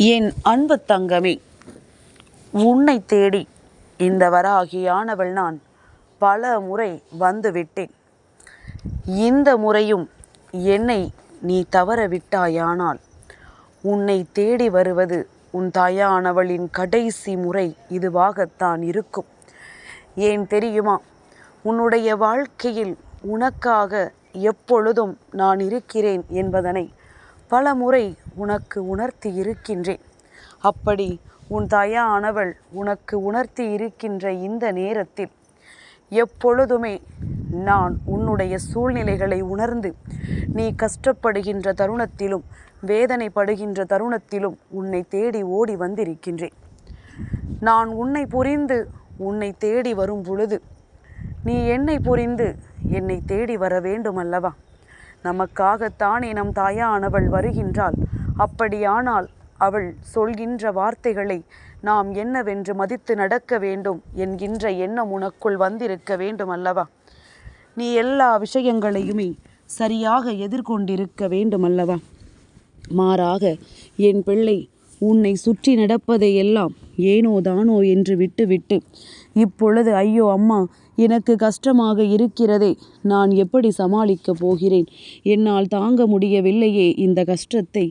என் அன்பு தங்கமே உன்னை தேடி இந்த வராகியானவள் நான் பல முறை வந்துவிட்டேன் இந்த முறையும் என்னை நீ தவற விட்டாயானால் உன்னை தேடி வருவது உன் தாயானவளின் கடைசி முறை இதுவாகத்தான் இருக்கும். ஏன் தெரியுமா? உன்னுடைய வாழ்க்கையில் உனக்காக எப்பொழுதும் நான் இருக்கிறேன் என்பதனை பல முறை உனக்கு உணர்த்தி இருக்கின்றேன் அப்படி உன் தாயானவள் உனக்கு உணர்த்தி இருக்கின்ற இந்த நேரத்தில் எப்பொழுதுமே நான் உன்னுடைய சூழ்நிலைகளை உணர்ந்து நீ கஷ்டப்படுகின்ற தருணத்திலும் வேதனைப்படுகின்ற தருணத்திலும் உன்னை தேடி ஓடி வந்திருக்கின்றேன். நான் உன்னை புரிந்து உன்னை தேடி வரும் பொழுது நீ என்னை புரிந்து என்னை தேடி வர வேண்டும் அல்லவா நமக்காகத்தானே நம் தாயானவள் வருகின்றாள். அப்படியானால் அவள் சொல்கின்ற வார்த்தைகளை நாம் என்னவென்று மதித்து நடக்க வேண்டும் என்கின்ற எண்ணம் உனக்குள் வந்திருக்க வேண்டும் அல்லவா நீ எல்லா விஷயங்களையுமே சரியாக எதிர்கொண்டிருக்க வேண்டும் அல்லவா மாறாக என் பிள்ளை உன்னை சுற்றி நடப்பதை எல்லாம் ஏனோ தானோ என்று விட்டுவிட்டு இப்பொழுது ஐயோ அம்மா எனக்கு கஷ்டமாக இருக்கிறதே நான் எப்படி சமாளிக்கப் போகிறேன்? என்னால் தாங்க முடியவில்லையே இந்த கஷ்டத்தை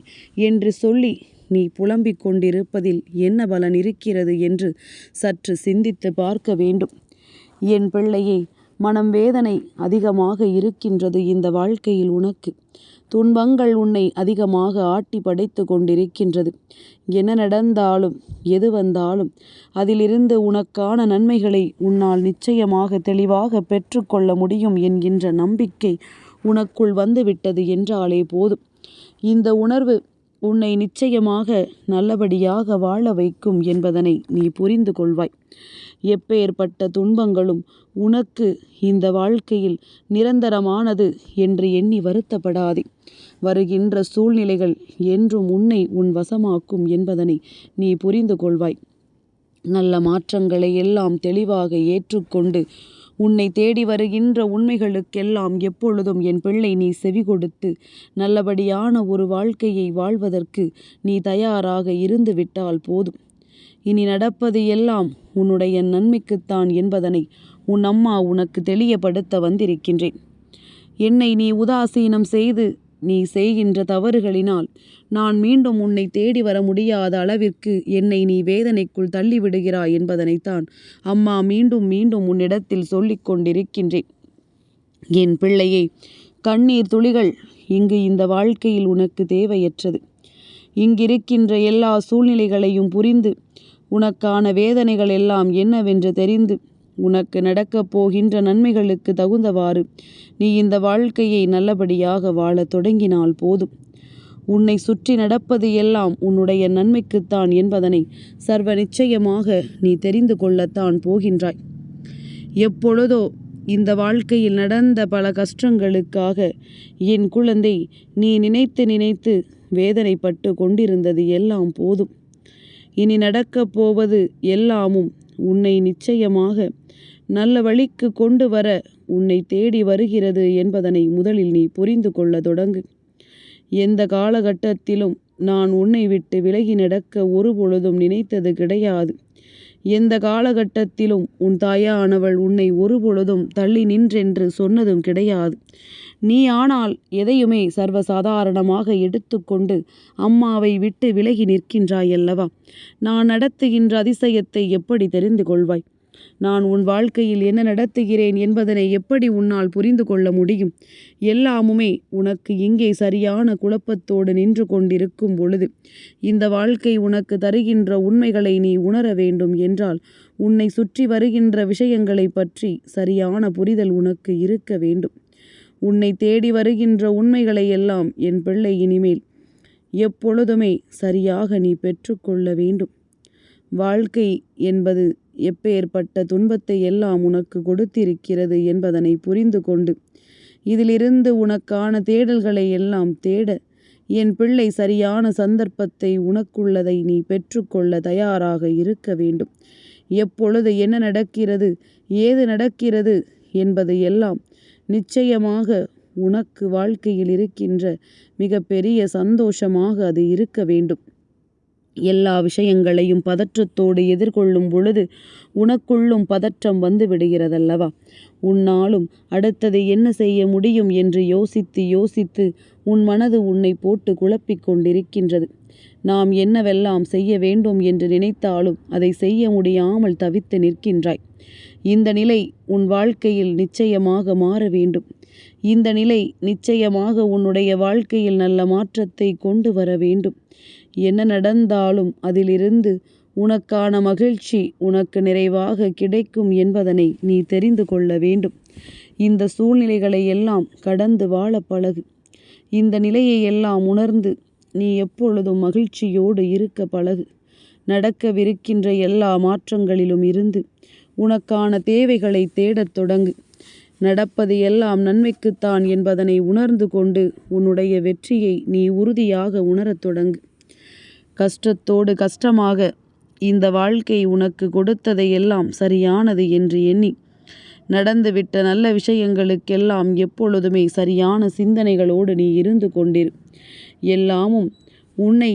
என்று சொல்லி நீ புலம்பிக் கொண்டிருப்பதில் என்ன பலன் இருக்கிறது என்று சற்று சிந்தித்து பார்க்க வேண்டும். என் பிள்ளையை மனம் வேதனை அதிகமாக இருக்கின்றது இந்த வாழ்க்கையில் உனக்கு. துன்பங்கள் உன்னை அதிகமாக ஆட்டி படைத்து கொண்டிருக்கின்றது. என்ன நடந்தாலும் எது வந்தாலும் அதிலிருந்து உனக்கான நன்மைகளை உன்னால் நிச்சயமாக தெளிவாக பெற்றுக்கொள்ள முடியும் என்கின்ற நம்பிக்கை உனக்குள் வந்துவிட்டது என்றாலே போதும். இந்த உணர்வு உன்னை நிச்சயமாக நல்லபடியாக வாழ வைக்கும் என்பதனை நீ புரிந்து கொள்வாய். எப்பேற்பட்ட துன்பங்களும் உனக்கு இந்த வாழ்க்கையில் நிரந்தரமானது என்று எண்ணி வருத்தப்படாதே. வருகின்ற சூழ்நிலைகள் என்றும் உன்னை உன் வசமாக்கும் என்பதனை நீ புரிந்து கொள்வாய். நல்ல மாற்றங்களை எல்லாம் தெளிவாக ஏற்றுக்கொண்டு உன்னை தேடி வருகின்ற உண்மைகளுக்கெல்லாம் எப்பொழுதும் என் பிள்ளை நீ செவி கொடுத்து நல்லபடியான ஒரு வாழ்க்கையை வாழ்வதற்கு நீ தயாராக இருந்து விட்டால் போதும். இனி நடப்பது எல்லாம் உன்னுடைய நன்மைக்குத்தான் என்பதனை உன் அம்மா உனக்கு தெளியப்படுத்த வந்திருக்கின்றேன். என்னை நீ உதாசீனம் செய்து நீ செய்கின்ற தவறுகளினால் நான் மீண்டும் உன்னை தேடி வர முடியாத அளவிற்கு என்னை நீ வேதனைக்குள் தள்ளிவிடுகிறாய் என்பதனைத்தான் அம்மா மீண்டும் மீண்டும் உன்னிடத்தில் சொல்லிக் கொண்டிருக்கின்றேன். என் பிள்ளையை கண்ணீர் துளிகள் இங்கு இந்த வாழ்க்கையில் உனக்கு தேவையற்றது. இங்கிருக்கின்ற எல்லா சூழ்நிலைகளையும் புரிந்து உனக்கான வேதனைகள் எல்லாம் என்னவென்று தெரிந்து உனக்கு நடக்கப் போகின்ற நன்மைகளுக்கு தகுந்தவாறு நீ இந்த வாழ்க்கையை நல்லபடியாக வாழத் தொடங்கினால் போதும். உன்னை சுற்றி நடப்பது எல்லாம் உன்னுடைய நன்மைக்குத்தான் என்பதனை சர்வ நிச்சயமாக நீ தெரிந்து கொள்ளத்தான் போகின்றாய். எப்பொழுதோ இந்த வாழ்க்கையில் நடந்த பல கஷ்டங்களுக்காக என் குழந்தை நீ நினைத்து நினைத்து வேதனைப்பட்டு கொண்டிருந்தது எல்லாம் போதும். இனி நடக்கப் போவது எல்லாமும் உன்னை நிச்சயமாக நல்ல வழிக்கு கொண்டு வர உன்னை தேடி வருகிறது என்பதனை முதலில் நீ புரிந்து கொள்ள தொடங்கு. எந்த காலகட்டத்திலும் நான் உன்னை விட்டு விலகி நடக்க ஒரு பொழுதும் நினைத்தது கிடையாது. எந்த காலகட்டத்திலும் உன் தாயானவள் உன்னை ஒரு பொழுதும் தள்ளி நின்றென்று சொன்னதும் கிடையாது. நீ ஆனால் எதையுமே சர்வசாதாரணமாக எடுத்துக்கொண்டு அம்மாவை விட்டு விலகி நிற்கின்றாயல்லவா? நான் நடத்துகின்ற அதிசயத்தை எப்படி தெரிந்து கொள்வாய்? நான் உன் வாழ்க்கையில் என்ன நடத்துகிறேன் என்பதனை எப்படி உன்னால் புரிந்து கொள்ள முடியும்? எல்லாமுமே உனக்கு இங்கே சரியான குழப்பத்தோடு நின்று கொண்டிருக்கும் பொழுது இந்த வாழ்க்கை உனக்கு தருகின்ற உண்மைகளை நீ உணர வேண்டும் என்றால் உன்னை சுற்றி வருகின்ற விஷயங்களை பற்றி சரியான புரிதல் உனக்கு இருக்க வேண்டும். உன்னை தேடி வருகின்ற உண்மைகளை எல்லாம் என் பிள்ளை இனிமேல் எப்பொழுதுமே சரியாக நீ பெற்றுக்கொள்ள வேண்டும். வாழ்க்கை என்பது எப்பேற்பட்ட துன்பத்தை எல்லாம் உனக்கு கொடுத்திருக்கிறது என்பதனை புரிந்து கொண்டு இதிலிருந்து உனக்கான தேடல்களை எல்லாம் தேட என் பிள்ளை சரியான சந்தர்ப்பத்தை உனக்குள்ளதை நீ பெற்றுக்கொள்ள தயாராக இருக்க வேண்டும். எப்பொழுது என்ன நடக்கிறது ஏது நடக்கிறது என்பது எல்லாம் நிச்சயமாக உனக்கு வாழ்க்கையில் இருக்கின்ற மிக பெரிய சந்தோஷமாக அது இருக்க வேண்டும். எல்லா விஷயங்களையும் பதற்றத்தோடு எதிர்கொள்ளும் பொழுது உனக்குள்ளும் பதற்றம் வந்து விடுகிறதல்லவா? உன்னாலும் அடுத்தது என்ன செய்ய முடியும் என்று யோசித்து யோசித்து உன் மனது உன்னை போட்டு குழப்பிக் கொண்டிருக்கின்றது. நாம் என்னவெல்லாம் செய்ய வேண்டும் என்று நினைத்தாலும் அதை செய்ய முடியாமல் தவித்து நிற்கின்றாய். இந்த நிலை உன் வாழ்க்கையில் நிச்சயமாக மாற வேண்டும். இந்த நிலை நிச்சயமாக உன்னுடைய வாழ்க்கையில் நல்ல மாற்றத்தை கொண்டு வர வேண்டும். என்ன நடந்தாலும் அதிலிருந்து உனக்கான மகிழ்ச்சி உனக்கு நிறைவாக கிடைக்கும் என்பதனை நீ தெரிந்து கொள்ள வேண்டும். இந்த சூழ்நிலைகளை எல்லாம் கடந்து வாழ பழகு. இந்த நிலையை எல்லாம் உணர்ந்து நீ எப்பொழுதும் மகிழ்ச்சியோடு இருக்க பழகு. நடக்கவிருக்கின்ற எல்லா மாற்றங்களிலும் இருந்து உனக்கான தேவைகளை தேடத் தொடங்கு. நடப்பது எல்லாம் நன்மைக்குத்தான் என்பதனை உணர்ந்து கொண்டு உன்னுடைய வெற்றியை நீ உறுதியாக உணரத் தொடங்கு. கஷ்டத்தோடு கஷ்டமாக இந்த வாழ்க்கை உனக்கு கொடுத்ததையெல்லாம் சரியானது என்று எண்ணி நடந்துவிட்ட நல்ல விஷயங்களுக்கெல்லாம் எப்பொழுதுமே சரியான சிந்தனைகளோடு நீ இருந்து கொண்டிரு. எல்லாமும் உன்னை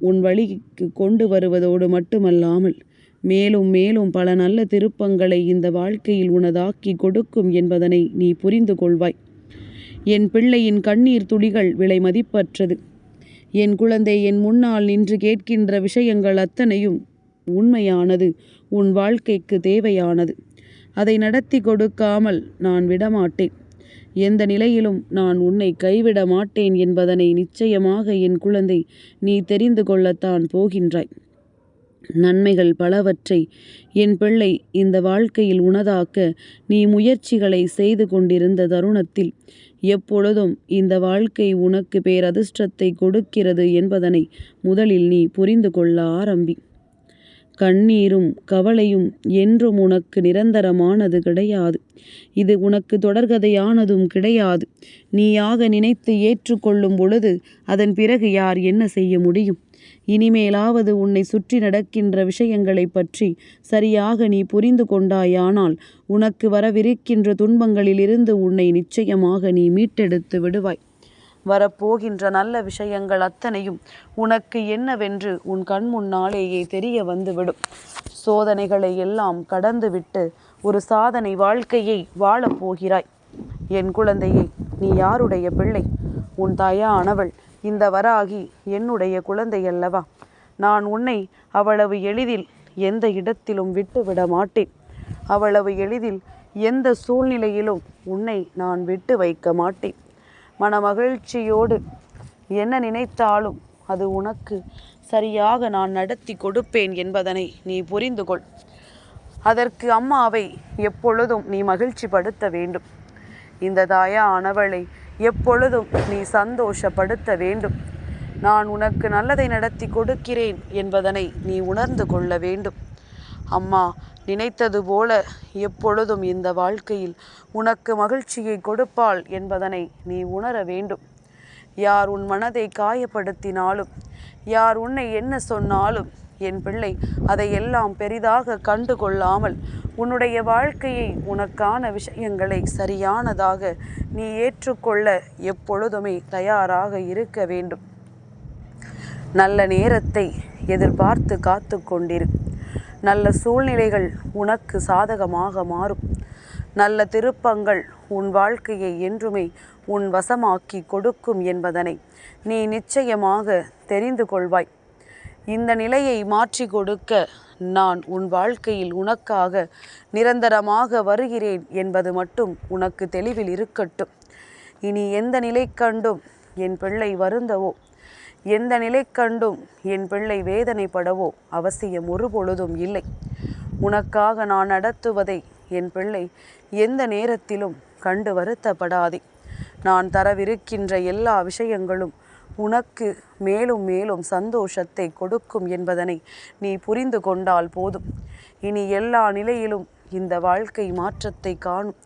உன் வழிக்கு கொண்டு வருவதோடு மட்டுமல்லாமல் மேலும் மேலும் பல நல்ல திருப்பங்களை இந்த வாழ்க்கையில் உனதாக்கி கொடுக்கும் என்பதனை நீ புரிந்து கொள்வாய். என் பிள்ளையின் கண்ணீர் துளிகள் விலை மதிப்பற்றது. என் குழந்தை என் முன்னால் நின்று கேட்கின்ற விஷயங்கள் அத்தனையும் உண்மையானது உன் வாழ்க்கைக்கு தேவையானது. அதை நடத்தி கொடுக்காமல் நான் விடமாட்டேன். எந்த நிலையிலும் நான் உன்னை கைவிட மாட்டேன் என்பதனை நிச்சயமாக என் குழந்தை நீ தெரிந்து கொள்ளத்தான் போகின்றாய். நன்மைகள் பலவற்றை என் பிள்ளை இந்த வாழ்க்கையில் உனதாக்க நீ முயற்சிகளை செய்து கொண்டிருந்த தருணத்தில் எப்பொழுதும் இந்த வாழ்க்கை உனக்கு பேரதிர்ஷ்டத்தை கொடுக்கிறது என்பதனை முதலில் நீ புரிந்து கொள்ள ஆரம்பி. கண்ணீரும் கவலையும் என்றும் உனக்கு நிரந்தரமானது கிடையாது. இது உனக்கு தொடர்கதையானதும் கிடையாது. நீயாக நினைத்து ஏற்றுக்கொள்ளும் பொழுது அதன் பிறகு யார் என்ன செய்ய முடியும்? இனிமேலாவது உன்னை சுற்றி நடக்கின்ற விஷயங்களைப் பற்றி சரியாக நீ புரிந்து கொண்டாயானால் உனக்கு வரவிருக்கின்ற துன்பங்களிலிருந்து உன்னை நிச்சயமாக நீ மீட்டெடுத்து விடுவாய். வரப்போகின்ற நல்ல விஷயங்கள் அத்தனையும் உனக்கு என்னவென்று உன் கண் முன்னாலேயே தெரிய வந்துவிடும். சோதனைகளை எல்லாம் கடந்துவிட்டு ஒரு சாதனை வாழ்க்கையை வாழப்போகிறாய். என் குழந்தையை நீ யாருடைய பிள்ளை? உன் தாயானவள் இந்த வராகி என்னுடைய குழந்தை அல்லவா நான் உன்னை அவ்வளவு எளிதில் எந்த இடத்திலும் விட்டுவிட மாட்டேன். அவ்வளவு எளிதில் எந்த சூழ்நிலையிலும் உன்னை நான் விட்டு வைக்க மாட்டேன். மனமகிழ்ச்சியோடு என்ன நினைத்தாலும் அது உனக்கு சரியாக நான் நடத்தி கொடுப்பேன் என்பதனை நீ புரிந்து கொள். அதற்கு அம்மாவை எப்பொழுதும் நீ மகிழ்ச்சிப்படுத்த வேண்டும். இந்த தாயா ஆனவளை எப்பொழுதும் நீ சந்தோஷப்படுத்த வேண்டும். நான் உனக்கு நல்லதை நடத்தி கொடுக்கிறேன் என்பதனை நீ உணர்ந்து கொள்ள வேண்டும். அம்மா நினைத்தது போல எப்பொழுதும் இந்த வாழ்க்கையில் உனக்கு மகிழ்ச்சியை கொடுப்பாள் என்பதனை நீ உணர வேண்டும். யார் உன் மனதை காயப்படுத்தினாலும் யார் உன்னை என்ன சொன்னாலும் என் பிள்ளை அதையெல்லாம் பெரிதாக கண்டு கொள்ளாமல் உன்னுடைய வாழ்க்கையை உனக்கான விஷயங்களை சரியானதாக நீ ஏற்றுக்கொள்ள எப்பொழுதுமே தயாராக இருக்க வேண்டும். நல்ல நேரத்தை எதிர்பார்த்து காத்து கொண்டிரு. நல்ல சூழ்நிலைகள் உனக்கு சாதகமாக மாறும். நல்ல திருப்பங்கள் உன் வாழ்க்கையை என்றுமே உன் வசமாக்கி கொடுக்கும் என்பதனை நீ நிச்சயமாக தெரிந்து கொள்வாய். இந்த நிலையை மாற்றி கொடுக்க நான் உன் வாழ்க்கையில் உனக்காக நிரந்தரமாக வருகிறேன் என்பது மட்டும் உனக்கு தெளிவில் இருக்கட்டும். இனி எந்த நிலை கண்டும் என் பிள்ளை வருந்தவோ எந்த நிலை கண்டும் என் பிள்ளை வேதனைப்படவோ அவசியம் ஒரு பொழுதும் இல்லை. உனக்காக நான் நடத்துவதை என் பிள்ளை எந்த நேரத்திலும் கண்டு வருத்தப்படாதே. நான் தரவிருக்கின்ற எல்லா விஷயங்களும் உனக்கு மேலும் மேலும் சந்தோஷத்தை கொடுக்கும் என்பதனை நீ புரிந்து கொண்டால் போதும். இனி எல்லா நிலையிலும் இந்த வாழ்க்கை மாற்றத்தை காணும்.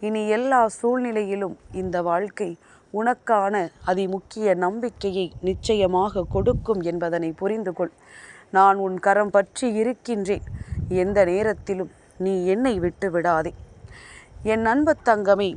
இனி எல்லா சூழ்நிலையிலும் இந்த வாழ்க்கை உனக்கான அதிமுக்கிய நம்பிக்கையை நிச்சயமாக கொடுக்கும் என்பதனை புரிந்து கொள். நான் உன் கரம் பற்றி இருக்கின்றேன். எந்த நேரத்திலும் நீ என்னை விட்டு விடாதே. என் அன்பு தங்கமே